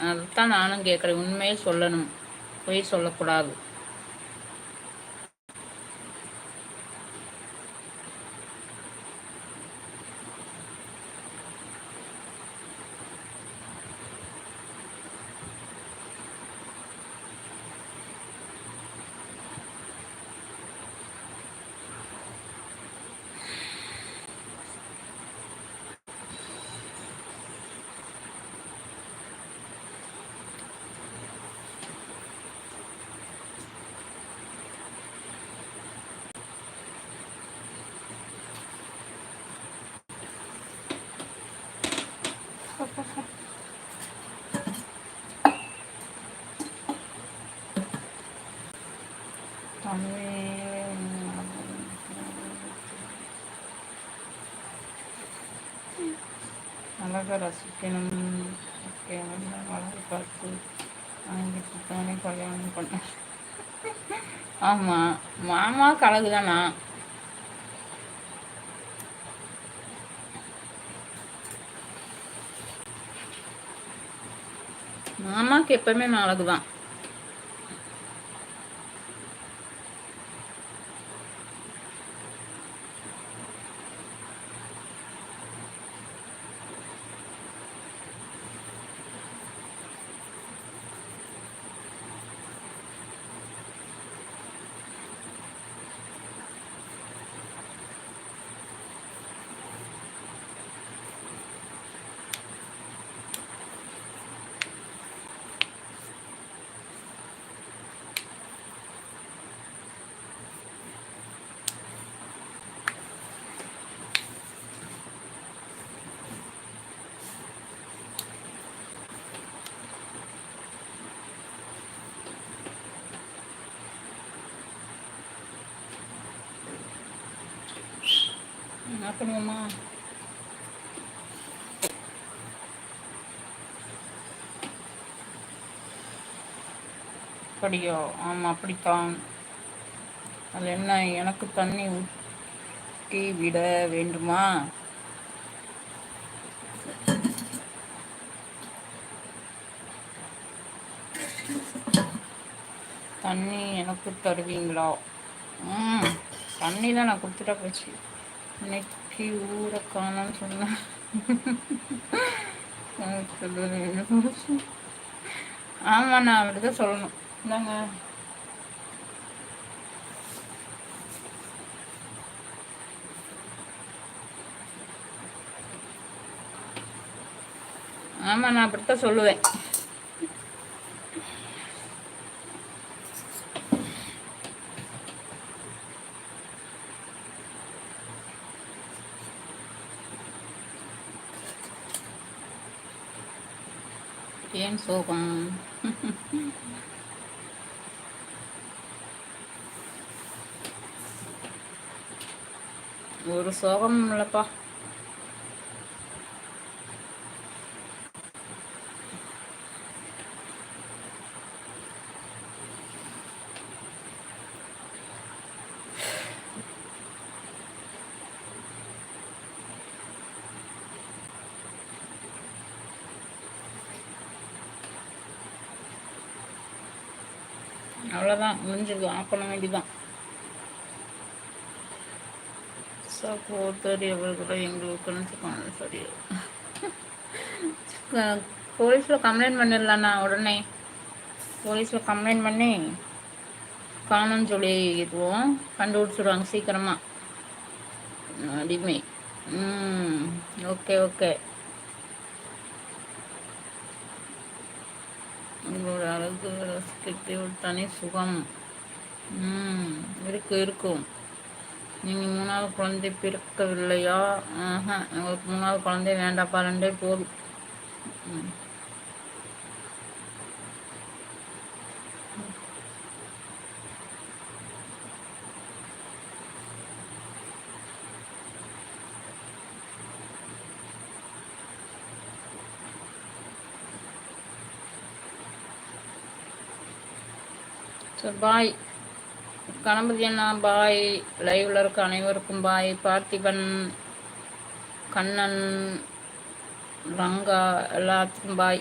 அதுதான் நானும் கேட்குறேன். உண்மையை சொல்லணும். பொய் சொல்லக்கூடாது. அழகாக ரசிக்கணும். அழகு பார்த்து வாங்கிட்டு தானே கல்யாணம் பண்ண. ஆமாம் மாமா கழகு தானா மாமாவுக்கு எப்பவுமே அழகு தான் என்ன பண்ணுவோமா அப்படியோ? ஆமாம் அப்படித்தான். அதில் என்ன எனக்கு தண்ணி ஊற்றி விட வேண்டுமா? தண்ணி எனக்கு தருவீங்களா? ம் தண்ணி தான் நான் கொடுத்துட்டா போச்சு. இன்னைக்கு ஊரை காணான்னு சொன்னேன் ஆமா நான் அப்படிதான் சொல்லணும். இந்தாங்க. ஆமா நான் அப்படித்தான் சொல்லுவேன். ஏன் சோகம்? ஒரு சோகம் இல்லைப்பா. அவ்வளோதான் முடிஞ்சது ஆஃப் பண்ண வேண்டியதான் சகோதரி கூட எங்களுக்கு சரி. போலீஸில் கம்ப்ளைண்ட் பண்ணிடலாண்ணா உடனே போலீஸில் கம்ப்ளைண்ட் பண்ணி காணும்னு சொல்லிடுவோம் கண்டுபிடிச்சிடுவாங்க சீக்கிரமாக அடிமை. ம் ஓகே ஓகே நமக்கு அழகு ரசிக்கிறது தனி சுகம். இருக்கு இருக்கும் நீங்கள் மூணாவது குழந்தை பிறக்கவில்லையா? ஆஹா உங்களுக்கு மூணாவது குழந்தை வேண்டாப்பா ரெண்டே போதும். ஸோ பாய் கணபதி அண்ணா பாய் லைவில் இருக்க அனைவருக்கும் பாய் பார்த்திபன் கண்ணன் ரங்கா எல்லாத்துக்கும் பாய்